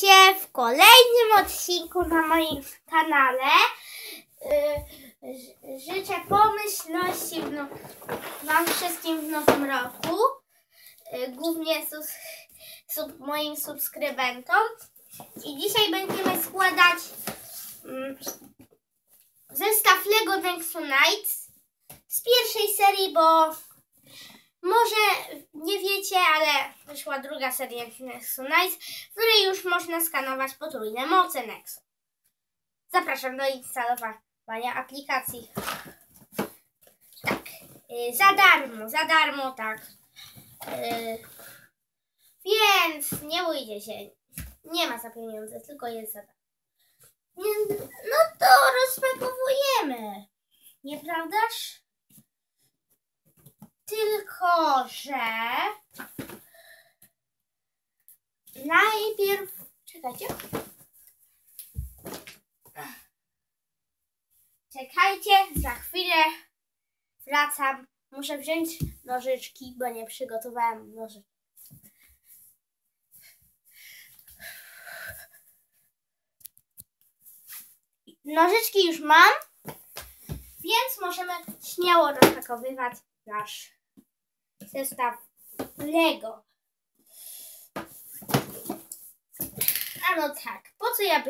Cię w kolejnym odcinku na moim kanale. Ż- Życzę pomyślności no, Wam wszystkim w nowym roku. Yy, Głównie sus, sub, moim subskrybentom. I dzisiaj będziemy składać mm, zestaw Lego Nexo Nights z pierwszej serii, bo może nie wiecie, ale wyszła druga seria Nexo Nights, w której już można skanować potrójne moce Nexo. Zapraszam do instalowania aplikacji. Tak, y, za darmo, za darmo, tak. Y, Więc nie bójcie się, nie ma za pieniądze, tylko jest za darmo. No to rozpakowujemy, nieprawdaż? Tylko, że najpierw. Czekajcie. Czekajcie, za chwilę wracam. Muszę wziąć nożyczki, bo nie przygotowałem nożyczek. Nożyczki już mam, więc możemy śmiało rozpakowywać nasz zestaw Lego. A no tak, po co ja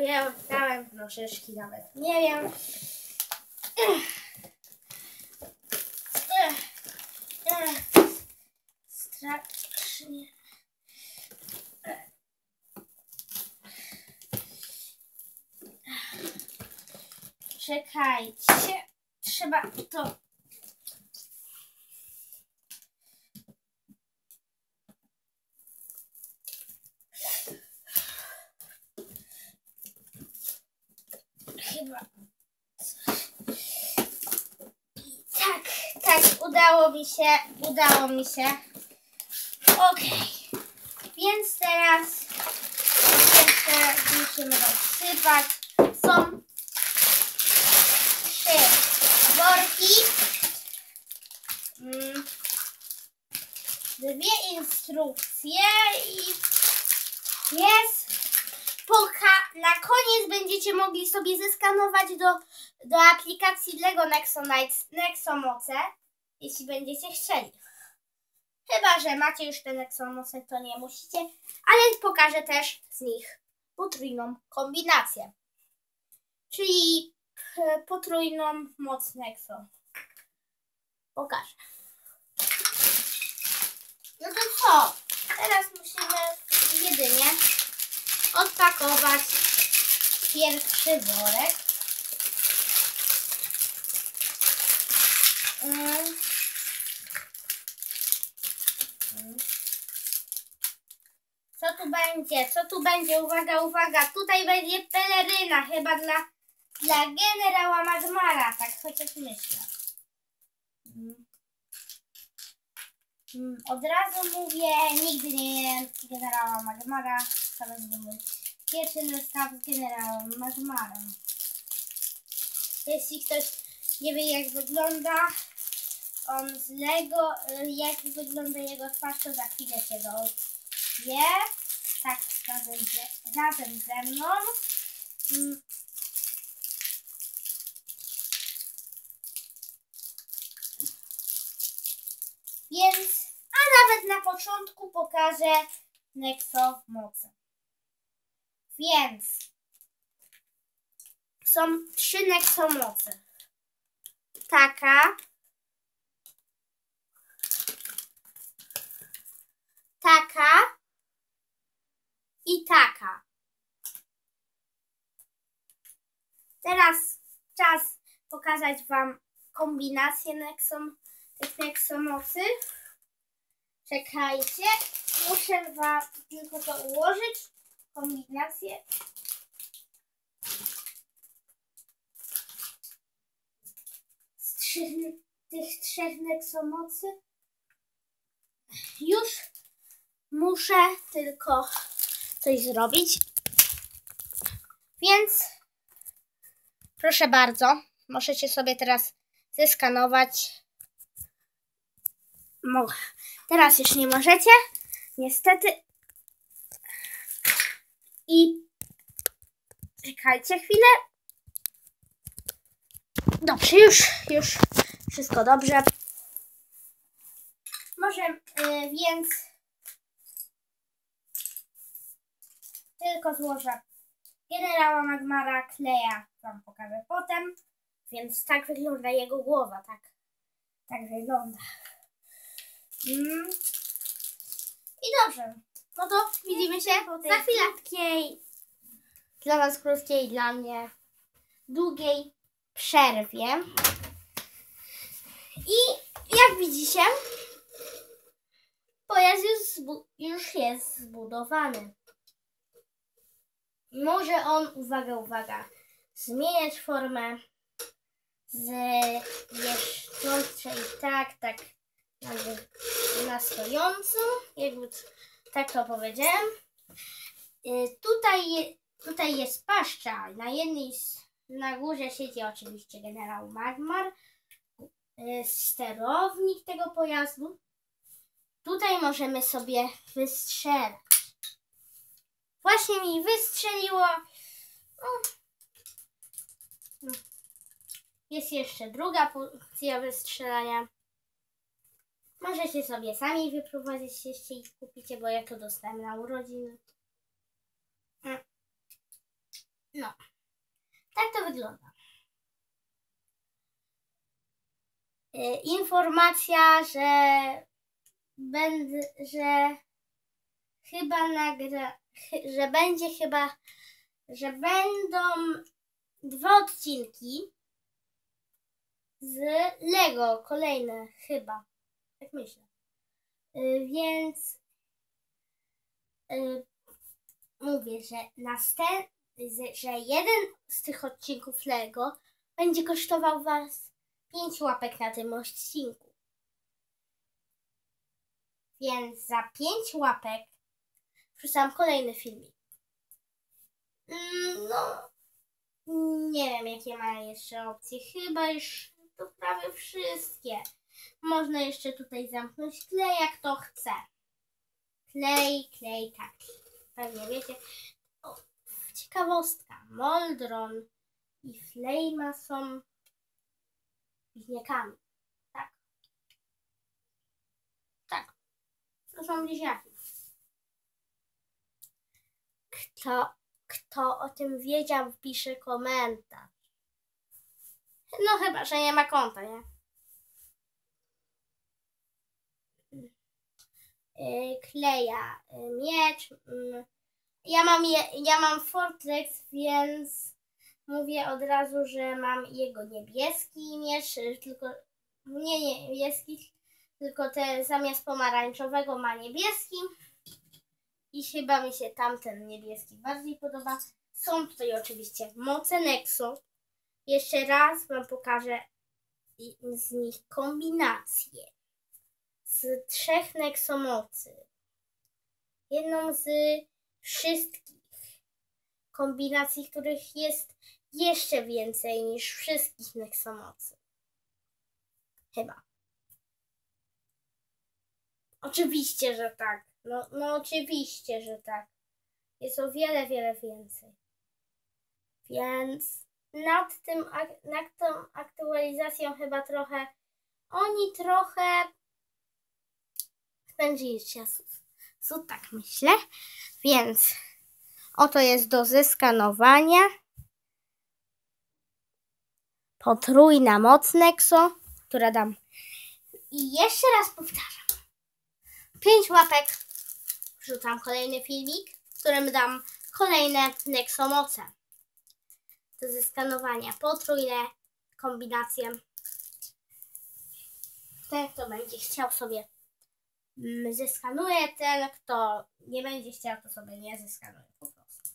brałem, nożyczki nawet, nie wiem. Strasznie. Czekajcie, trzeba to Chyba. Tak, tak, udało mi się, udało mi się. Okej. Więc teraz jeszcze musimy rozsypać. Są trzy worki. Mm. Dwie instrukcje i jest koniec będziecie mogli sobie zeskanować do, do aplikacji Lego Nexomoce, jeśli będziecie chcieli. Chyba, że macie już te Nexomoce, to nie musicie, ale pokażę też z nich potrójną kombinację. Czyli potrójną moc Nexo. Pokażę. No to co? Teraz musimy jedynie odpakować pierwszy worek. Mm. Co tu będzie? Co tu będzie? Uwaga, uwaga. Tutaj będzie peleryna chyba dla, dla generała Magmara. Tak chociaż myślę. Mm. Mm, Od razu mówię, nigdy nie generała Magmara. Teraz mój pierwszy zestaw z generałem Magmarem. Jeśli ktoś nie wie jak wygląda on z Lego, y, jak wygląda jego twarz, to za chwilę się dowie. Tak, razem, ze- razem ze mną. Mm. Więc, a nawet na początku pokażę Nexo moce. Więc są trzy Nexo moce. Taka, taka i taka. Teraz czas pokazać Wam kombinację Nexom, tych Nexomocy. Czekajcie, muszę Wam tylko to ułożyć. Kombinację. Z trzech, tych trzech Nexomocy. Już muszę tylko coś zrobić. Więc proszę bardzo, możecie sobie teraz zeskanować. Teraz już nie możecie. Niestety I czekajcie chwilę. Dobrze, już, już wszystko dobrze. Może y, więc tylko złożę generała Magmara Kleja wam pokażę potem. Więc tak wygląda jego głowa, tak. Tak wygląda. Mm. I dobrze. No to widzimy się Za chwilę. krótkiej, dla was krótkiej, dla mnie długiej przerwie. I jak widzicie, pojazd już, już jest zbudowany. Może on, uwaga, uwaga, zmieniać formę z jeszcze tak, tak jakby na stojącą, jakby tak to powiedziałem. Y, Tutaj, tutaj jest paszcza. Na jednej na górze siedzi oczywiście generał Magmar, y, sterownik tego pojazdu. Tutaj możemy sobie wystrzelać. Właśnie mi wystrzeliło. No. Jest jeszcze druga funkcja wystrzelania. Możecie sobie sami wyprowadzić jeśli kupicie, bo ja to dostałem na urodziny. No. Tak to wygląda. Y, Informacja, że będę, że chyba nagra, że będzie chyba, że będą dwa odcinki z Lego, kolejne chyba. Tak myślę. Y, Więc y, mówię, że następ, z- że jeden z tych odcinków Lego będzie kosztował Was 5 łapek na tym odcinku. Więc za 5 łapek wrzucam kolejny filmik. Mm, No, nie wiem jakie ma jeszcze opcje. Chyba już to prawie wszystkie. Można jeszcze tutaj zamknąć klej, jak to chce. Klej, klej, tak. Pewnie wiecie. O, ciekawostka. Moldron i Flejma są bliźniakami. Tak. Tak. To są bliźniaki. Kto, kto o tym wiedział, wpisze komentarz. No chyba, że nie ma konta, nie? Kleja y, miecz. mm. Ja mam, je, ja mam Fortlex, więc mówię od razu, że mam jego niebieski miecz, y, tylko nie niebieski, tylko te zamiast pomarańczowego ma niebieski. I chyba mi się tamten niebieski bardziej podoba. Są tutaj oczywiście moce Nexo. Jeszcze raz Wam pokażę z nich kombinację z trzech neksomocy. Jedną z wszystkich kombinacji, których jest jeszcze więcej niż wszystkich neksomocy. Chyba. Oczywiście, że tak. No, no oczywiście, że tak. Jest o wiele, wiele więcej. Więc nad tym, nad tą aktualizacją chyba trochę oni trochę spędzili czas. Co tak myślę. Więc oto jest do zeskanowania. Potrójna moc Nexo, która dam. I jeszcze raz powtarzam. Pięć łapek. Wrzucam kolejny filmik, w którym dam kolejne Nexomoce do zeskanowania. Potrójne kombinacje. Ten, kto będzie chciał sobie zeskanuje, ten, kto nie będzie chciał, to sobie nie zeskanuje po prostu.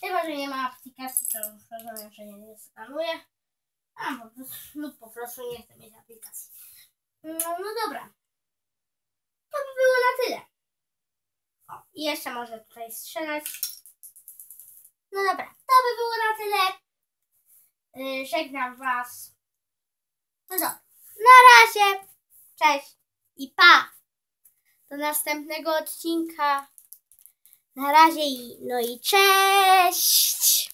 Chyba, że nie ma aplikacji, to rozumiem, że nie zeskanuje. A, po prostu, lub po prostu nie chcę mieć aplikacji. No, no dobra. To by było na tyle. O, i jeszcze może tutaj strzelać. No dobra, to by było na tyle. Yy, żegnam Was. No dobra. Na razie. Cześć i pa. Do następnego odcinka. Na razie i no i cześć!